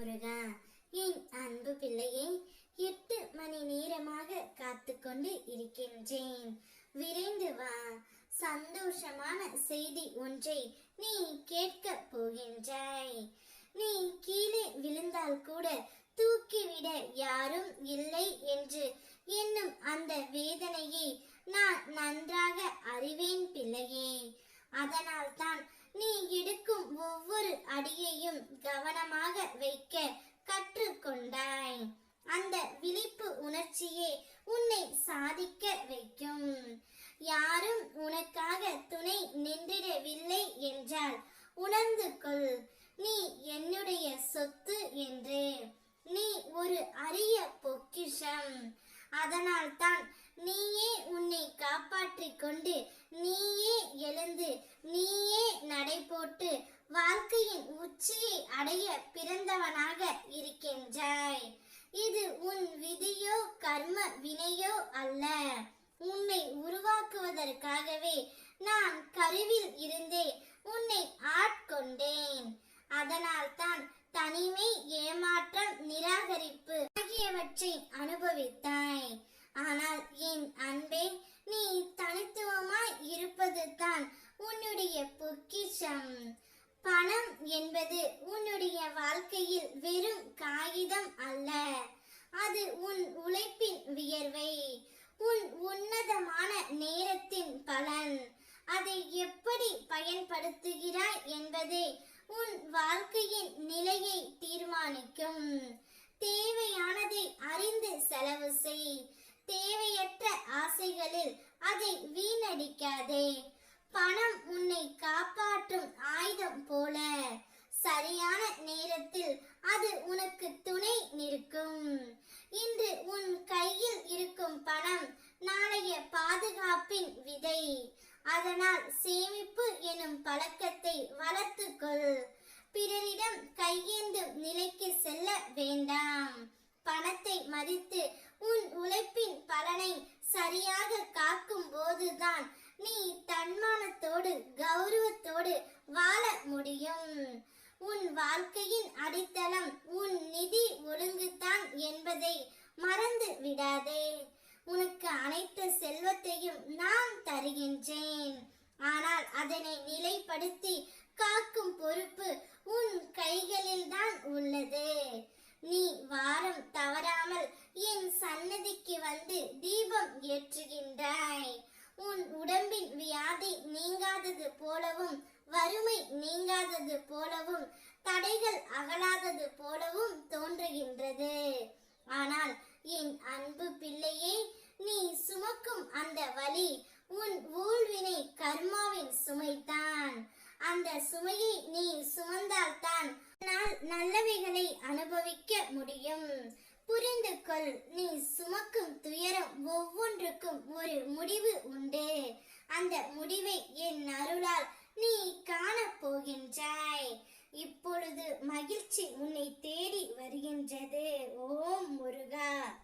முருகா என் அன்பு பிள்ளையை எட்டு மணி நேரமாக காத்து கொண்டு இருக்கின்றேன். விரைந்து வா. சந்தோஷமான செய்தி ஒன்றை நீ கேட்க போகின்றாய். நீ கீழே விழுந்தால் கூட தூக்கிவிட யாரும் இல்லை என்று என்னும் அந்த வேதனையை நான் நன்றாக அறிவேன் பிள்ளையே. அதனால்தான் நீ எடுக்கும் ஒவ்வொரு அடியையும் வைக்க கற்றுக்கொண்டாய். அந்த விழிப்பு உணர்ச்சியே உன்னை சாதிக்க வைக்கும். யாரும் உனக்காக துணை நின்றிடவில்லை என்றால் உணர்ந்து கொள். நீ என்னுடைய சொத்து என்று. நீ ஒரு அரிய பொக்கிஷம். அதனால்தான் நீயே உன்னை காப்பாற்றிக் கொண்டு நீயே எழுந்து நீயே நடை போட்டு வாழ்க்கையின் உச்சியை அடைய பிறந்தவனாக இருக்கின்றாய். இது உன் விதியோ கர்ம வினையோ அல்ல. உன்னை உருவாக்குவதற்காகவே நான் கருவில் இருந்தே உன்னை ஆட்கொண்டேன். அதனால்தான் தனிமை ஏமாற்றம் நிராகரிப்பு ஆகியவற்றை அனுபவித்தாய். ஆனால் என் அன்பே நீ தனித்துவமாய் இருப்பது தான் உன்னுடைய பொக்கிஷம் பணம் என்பது உன்னுடைய வாழ்க்கையில் வெறும் காகிதம் அல்ல. அது உன் உழைப்பின் வியர்வை. உன் உன்னதமான நேரத்தின் பலன். அதை எப்படி பயன்படுத்துகிறாய் என்பதே உன் வாழ்க்கையின் நிலையை தீர்மானிக்கும். தேவையானதை அறிந்து செலவு செய். தேவையற்ற ஆசைகளில் அதை வீணடிக்காதே. பணம் உன்னை காப்பாற்றும் ஆயுதம் போல. சரியான நேரத்தில் அது உனக்கு துணை நிற்கும். இன்று உன் கையில் இருக்கும் பணம் நாளைய பாதுகாப்பின் விதை. அதனால் சேமிப்பு எனும் பழக்கத்தை வளர்த்துக்கொள். பிறரிடம் கையேந்தும் நிலைக்கு செல்ல வேண்டாம். பணத்தை மதித்து உன் உழைப்பின் பலனை சரியாக காக்கும் போதுதான் நீ தன்மானத்தோடு கௌரவத்தோடு வாழ முடியும். உன் வாழ்க்கையின் அடித்தளம் உன் நிதி ஒழுங்குதான் என்பதை மறந்து விடாதே. உனக்கு அனைத்து செல்வத்தையும் நான் தருகின்றேன். ஆனால் அதனை நிலைப்படுத்தி காக்கும் பொறுப்பு உன் கைகளில்தான் உள்ளது. நீ வாரம் தவறாமல் என் சன்னதிக்கு வந்து தீபம் ஏற்றுகின்றாய். உன் உடம்பின் வியாதி நீங்காதது போலவும் வறுமை நீங்காதது போலவும் தடைகள் அகலாதது போலவும் தோன்றுகின்றது. ஆனால் என் அன்பு பிள்ளையே நீ சுமக்கும் அந்த வலி உன் ஊழ்வினை கர்மாவின் சுமைதான். அந்த சுமையை நீ சுமந்தால்தான் நல்லவைகளை அனுபவிக்க முடியும். புரிந்து கொள் நீ சுமக்கும் துயரம் ஒவ்வொன்றுக்கும் ஒரு முடிவு உண்டு. அந்த முடிவை என் அருளால் நீ காண போகின்றாய். இப்பொழுது மகிழ்ச்சி உன்னை தேடி வருகின்றது. ஓம் முருகா.